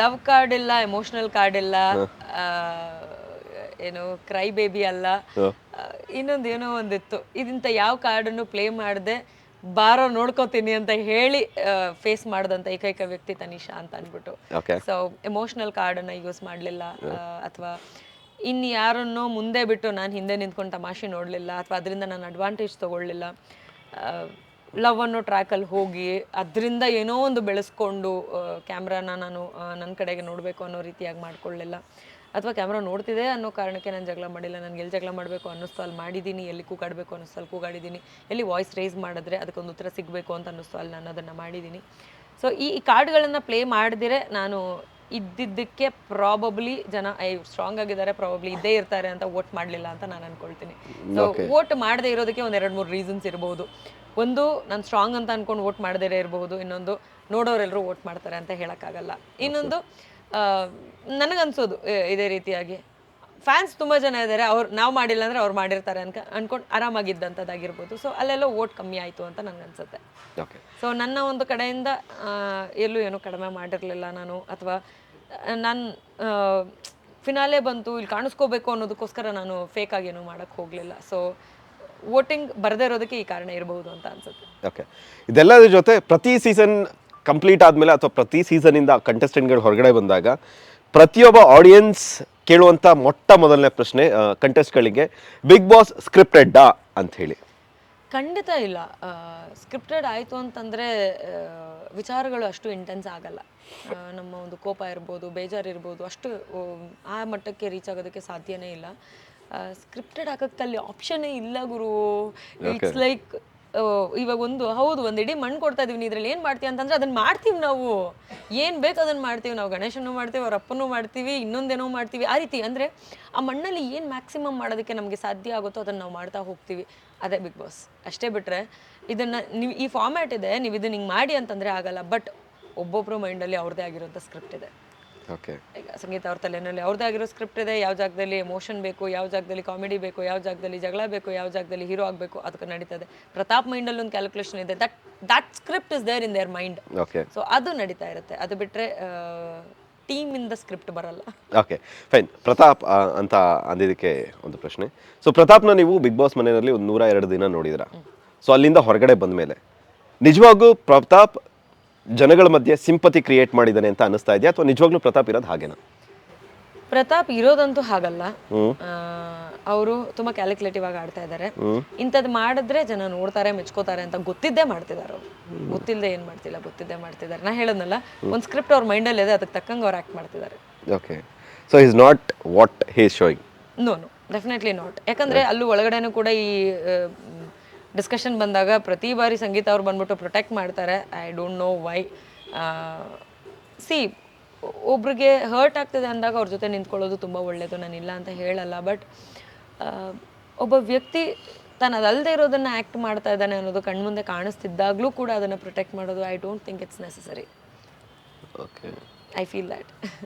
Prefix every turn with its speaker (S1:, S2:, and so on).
S1: Love card ಇಲ್ಲ emotional card ಇಲ್ಲ ಏನು ಕ್ರೈ ಬೇಬಿ ಅಲ್ಲ. ಇನ್ನೊಂದು ಏನೋ ಒಂದಿತ್ತು. ಇದಿಂತ ಯಾವ ಕಾರ್ಡನ್ನು ಪ್ಲೇ ಮಾಡದೆ ಬಾರೋ ನೋಡ್ಕೋತೀನಿ ಅಂತ ಹೇಳಿ ಫೇಸ್ ಮಾಡಿದಂತ ಏಕೈಕ ವ್ಯಕ್ತಿ ತನಿಷಾ ಅಂತ ಅಂದ್ಬಿಟ್ಟು.
S2: ಸೊ
S1: ಸೊ ಕಾರ್ಡ್ ಕಾರ್ಡನ್ನು ಯೂಸ್ ಮಾಡಲಿಲ್ಲ ಅಥವಾ ಇನ್ ಯಾರನ್ನೋ ಮುಂದೆ ಬಿಟ್ಟು ನಾನು ಹಿಂದೆ ನಿಂತ್ಕೊಂಡು ತಮಾಷೆ ನೋಡಲಿಲ್ಲ ಅಥವಾ ಅದರಿಂದ ನಾನು ಅಡ್ವಾಂಟೇಜ್ ತೊಗೊಳ್ಳಿಲ್ಲ ಲವ್ ಅನ್ನೋ ಟ್ರ್ಯಾಕಲ್ಲಿ ಹೋಗಿ ಅದರಿಂದ ಏನೋ ಒಂದು ಬೆಳೆಸ್ಕೊಂಡು ಕ್ಯಾಮ್ರಾನ ನಾನು ನನ್ನ ಕಡೆಗೆ ನೋಡಬೇಕು ಅನ್ನೋ ರೀತಿಯಾಗಿ ಮಾಡ್ಕೊಳ್ಳಿಲ್ಲ. ಅಥವಾ ಕ್ಯಾಮ್ರಾ ನೋಡ್ತಿದೆ ಅನ್ನೋ ಕಾರಣಕ್ಕೆ ನಾನು ಜಗಳ ಮಾಡಿಲ್ಲ ನನಗೆ ಎಲ್ಲಿ ಜಗಳ ಮಾಡಬೇಕು ಅನ್ನಿಸ್ತು ಅಲ್ಲಿ ಮಾಡಿದ್ದೀನಿ ಎಲ್ಲಿ ಕೂಗಾಡಬೇಕು ಅನ್ನಿಸ್ತು ಅಲ್ಲಿ ಕೂಗಾಡಿದ್ದೀನಿ ಎಲ್ಲಿ ವಾಯ್ಸ್ ರೇಸ್ ಮಾಡಿದ್ರೆ ಅದಕ್ಕೊಂದು ಉತ್ತರ ಸಿಗಬೇಕು ಅಂತ ಅನ್ನಿಸ್ತು ಅಲ್ಲಿ ನಾನು ಅದನ್ನು ಮಾಡಿದ್ದೀನಿ ಸೊ ಈ ಕಾರ್ಡ್ಗಳನ್ನು ಪ್ಲೇ ಮಾಡಿದ್ರೆ ನಾನು ಇದ್ದಿದ್ದಕ್ಕೆ ಪ್ರಾಬಬ್ಲಿ ಜನ ಐ ಸ್ಟ್ರಾಂಗ್ ಆಗಿದ್ದಾರೆ ಪ್ರಾಬಬ್ಲಿ ಇದ್ದೇ ಇರ್ತಾರೆ ಅಂತ ವೋಟ್ ಮಾಡಲಿಲ್ಲ ಅಂತ ನಾನು ಅನ್ಕೊಳ್ತೀನಿ. ಸೊ ವೋಟ್ ಮಾಡದೇ ಇರೋದಕ್ಕೆ ಒಂದು ಎರಡು ಮೂರು ರೀಸನ್ಸ್ ಇರ್ಬೋದು. ಒಂದು ನಾನು ಸ್ಟ್ರಾಂಗ್ ಅಂತ ಅನ್ಕೊಂಡು ವೋಟ್ ಮಾಡದೇ ಇರಬಹುದು. ಇನ್ನೊಂದು ನೋಡೋರೆಲ್ಲರೂ ವೋಟ್ ಮಾಡ್ತಾರೆ ಅಂತ ಹೇಳೋಕ್ಕಾಗಲ್ಲ. ಇನ್ನೊಂದು ನನಗನ್ಸೋದು ಇದೇ ರೀತಿಯಾಗಿ. ಫ್ಯಾನ್ಸ್ ತುಂಬ ಜನ ಇದ್ದಾರೆ ಅವ್ರು ನಾವು ಮಾಡಿಲ್ಲ ಅಂದರೆ ಅವ್ರು ಮಾಡಿರ್ತಾರೆ ಅನ್ಕ ಅನ್ಕೊಂಡು ಆರಾಮಾಗಿದ್ದಂಥದ್ದಾಗಿರ್ಬೋದು ಸೊ ಅಲ್ಲೆಲ್ಲ ವೋಟ್ ಕಮ್ಮಿ ಆಯಿತು ಅಂತ ನನಗನ್ಸುತ್ತೆ.
S2: ಓಕೆ
S1: ಸೊ ನನ್ನ ಒಂದು ಕಡೆಯಿಂದ ಎಲ್ಲೂ ಏನೂ ಕಡಿಮೆ ಮಾಡಿರಲಿಲ್ಲ ನಾನು. ಅಥವಾ ನಾನು ಫಿನಾಲೆ ಬಂತು ಇಲ್ಲಿ ಕಾಣಿಸ್ಕೋಬೇಕು ಅನ್ನೋದಕ್ಕೋಸ್ಕರ ನಾನು ಫೇಕ್ ಆಗಿ ಏನೂ ಮಾಡೋಕ್ಕೆ ಹೋಗಲಿಲ್ಲ. ಸೊ ವೋಟಿಂಗ್ ಬರದೇ ಇರೋದಕ್ಕೆ ಈ ಕಾರಣ ಇರಬಹುದು ಅಂತ ಅನ್ಸುತ್ತೆ.
S2: ಓಕೆ ಇದೆಲ್ಲದ್ರ ಜೊತೆ ಪ್ರತಿ ಸೀಸನ್ ಕಂಪ್ಲೀಟ್ ಆದಮೇಲೆ ಅಥವಾ ಪ್ರತಿ ಸೀಸನಿಂದ ಕಂಟೆಸ್ಟೆಂಟ್ಗಳು ಹೊರಗಡೆ ಬಂದಾಗ ಪ್ರತಿಯೊಬ್ಬ ಆಡಿಯನ್ಸ್ ಕೇಳುವಂಥ ಮೊಟ್ಟ ಮೊದಲನೇ ಪ್ರಶ್ನೆ ಕಂಟೆಸ್ಟ್ಗಳಿಗೆ ಬಿಗ್ ಬಾಸ್ ಸ್ಕ್ರಿಪ್ಟೆಡ್ಡಾ ಅಂತ ಹೇಳಿ.
S1: ಖಂಡಿತ ಇಲ್ಲ. ಸ್ಕ್ರಿಪ್ಟೆಡ್ ಆಯಿತು ಅಂತಂದರೆ ವಿಚಾರಗಳು ಅಷ್ಟು ಇಂಟೆನ್ಸ್ ಆಗಲ್ಲ. ನಮ್ಮ ಒಂದು ಕೋಪ ಇರ್ಬೋದು ಬೇಜಾರು ಇರ್ಬೋದು ಅಷ್ಟು ಆ, ಆ ಮಟ್ಟಕ್ಕೆ ರೀಚ್ ಆಗೋದಕ್ಕೆ ಸಾಧ್ಯನೇ ಇಲ್ಲ. ಸ್ಕ್ರಿಪ್ಟೆಡ್ ಹಾಕಕ್ಕೆ ಅಲ್ಲಿ ಆಪ್ಷನ್ನೇ ಇಲ್ಲ ಗುರು. ಇಟ್ಸ್ ಲೈಕ್ ಇವಾಗ ಒಂದು ಹೌದು ಒಂದು ಇಡೀ ಮಣ್ಣು ಕೊಡ್ತಾ ಇದೀವಿ ಇದ್ರಲ್ಲಿ ಏನು ಮಾಡ್ತೀವಿ ಅಂತಂದ್ರೆ ಅದನ್ನ ಮಾಡ್ತೀವಿ ನಾವು. ಏನು ಬೇಕು ಅದನ್ನ ಮಾಡ್ತೀವಿ. ನಾವು ಗಣೇಶನೂ ಮಾಡ್ತೀವಿ ಅವ್ರ ಅಪ್ಪನೂ ಮಾಡ್ತೀವಿ ಇನ್ನೊಂದೇನೋ ಮಾಡ್ತೀವಿ. ಆ ರೀತಿ ಅಂದರೆ ಆ ಮಣ್ಣಲ್ಲಿ ಏನು ಮ್ಯಾಕ್ಸಿಮಮ್ ಮಾಡೋದಕ್ಕೆ ನಮಗೆ ಸಾಧ್ಯ ಆಗುತ್ತೋ ಅದನ್ನು ನಾವು ಮಾಡ್ತಾ ಹೋಗ್ತೀವಿ. ಅದೇ ಬಿಗ್ ಬಾಸ್ ಅಷ್ಟೇ ಬಿಟ್ಟರೆ ಇದನ್ನು ನೀವು ಈ ಫಾರ್ಮ್ಯಾಟ್ ಇದೆ ನೀವು ಇದನ್ನ ಹಿಂಗೆ ಮಾಡಿ ಅಂತಂದರೆ ಆಗಲ್ಲ. ಬಟ್ ಒಬ್ಬೊಬ್ಬರು ಮೈಂಡಲ್ಲಿ ಅವ್ರದ್ದೇ ಆಗಿರೋಂಥ ಸ್ಕ್ರಿಪ್ಟ್ ಇದೆ. ಈಗ ಸಂಗೀತ ಅವ್ರ ತಲೆನಲ್ಲಿ ಅವ್ರದ್ದಾಗಿರೋ ಸ್ಕ್ರಿಪ್ಟ್ ಇದೆ. ಯಾವ ಜಾಗದಲ್ಲಿ ಎಮೋಷನ್ ಬೇಕು ಯಾವ ಜಾಗದಲ್ಲಿ ಕಾಮಿಡಿ ಬೇಕು ಯಾವ ಜಾಗದಲ್ಲಿ ಜಗಳ ಬೇಕು ಯಾವ ಜಾಗದಲ್ಲಿ ಹೀರೋ ಆಗಬೇಕು ಅದಕ್ಕೆ ನಡೀತದೆ. ಪ್ರತಾಪ್ ಮೈಂಡಲ್ಲಿ ಒಂದು ಕ್ಯಾಲ್ಕುಲೇಷನ್ ಇದೆ. That that script is there in their mind
S2: okay
S1: so ಅದು ನಡೀತಾ ಇರುತ್ತೆ. ಅದು ಬಿಟ್ಟರೆ ಇಂದ ಸ್ಕ್ರಿಪ್ಟ್ ಬರಲ್ಲ.
S2: ಓಕೆ ಫೈನ್ ಪ್ರತಾಪ್ ಅಂತ ಅಂದಿದ್ದಕ್ಕೆ ಒಂದು ಪ್ರಶ್ನೆ. ಸೊ ಪ್ರತಾಪ್ನ ನೀವು ಬಿಗ್ ಬಾಸ್ ಮನೆಯಲ್ಲಿ ಒಂದು ನೂರ ಎರಡು ದಿನ ನೋಡಿದ್ರ ಸೊ ಅಲ್ಲಿಂದ ಹೊರಗಡೆ ಬಂದ ಮೇಲೆ ನಿಜವಾಗೂ ಪ್ರತಾಪ್ ಜನಗಳ ಮಧ್ಯೆ ಸಿಂಪತಿ ಕ್ರಿಯೇಟ್ ಮಾಡಿದ್ದಾನೆ ಅಂತ ಅನಿಸ್ತಾ ಇದೆಯಾ? ಅಥವಾ ನಿಜವಾಗ್ಲೂ ಪ್ರತಾಪ್ ಇರೋದು ಹಾಗೇನಾ?
S1: ಪ್ರತಾಪ್ ಇರೋದಂತೂ ಹಾಗಲ್ಲ. ಅವರು ತುಂಬಾ ಕ್ಯಾಲ್ಕುಲೇಟಿವ್ ಆಗಿ ಆಡ್ತಾ ಇದ್ದಾರೆ. ಇಂಥದ್ ಮಾಡಿದ್ರೆ ಜನ ನೋಡ್ತಾರೆ ಮೆಚ್ಕೋತಾರೆ ಅಂತ ಗೊತ್ತಿದ್ದೇ ಮಾಡ್ತಿದ್ದಾರೆ ಅವರು. ಗೊತ್ತಿಲ್ಲದೆ ಏನ್ ಮಾಡ್ತಿಲ್ಲ ಗೊತ್ತಿದ್ದೇ ಮಾಡ್ತಿದ್ದಾರೆ. ನಾ ಹೇಳದ್ನಲ್ಲ ಒಂದು ಸ್ಕ್ರಿಪ್ಟ್ ಅವ್ರ ಮೈಂಡಲ್ಲಿ ಇದೆ ಅದಕ್ಕೆ ತಕ್ಕಂಗೆ ಅವ್ರು ಆಕ್ಟ್ ಮಾಡ್ತಿದ್ದಾರೆ.
S2: Okay so is not what he showing
S1: no no definitely not ಯಾಕಂದ್ರೆ ಅಲ್ಲೂ ಒಳಗಡೆನೂ ಕೂಡ ಈ ಡಿಸ್ಕಷನ್ ಬಂದಾಗ ಪ್ರತಿ ಬಾರಿ ಸಂಗೀತ ಅವ್ರು ಬಂದ್ಬಿಟ್ಟು ಪ್ರೊಟೆಕ್ಟ್ ಮಾಡ್ತಾರೆ. I don't know why see ಒಬ್ರಿಗೆ ಹರ್ಟ್ ಆಗ್ತದೆ ಅಂದಾಗ ಅವ್ರ ಜೊತೆ ನಿಂತ್ಕೊಳ್ಳೋದು ತುಂಬ ಒಳ್ಳೆಯದು ನಾನು ಇಲ್ಲ ಅಂತ ಹೇಳಲ್ಲ. ಬಟ್ ಒಬ್ಬ ವ್ಯಕ್ತಿ ತಾನು ಅದಲ್ಲದೆ ಇರೋದನ್ನು ಆ್ಯಕ್ಟ್ ಮಾಡ್ತಾ ಇದ್ದಾನೆ ಅನ್ನೋದು ಕಣ್ಮುಂದೆ ಕಾಣಿಸ್ತಿದ್ದಾಗಲೂ ಕೂಡ ಅದನ್ನು ಪ್ರೊಟೆಕ್ಟ್ ಮಾಡೋದು I don't think it's necessary
S2: okay
S1: I feel that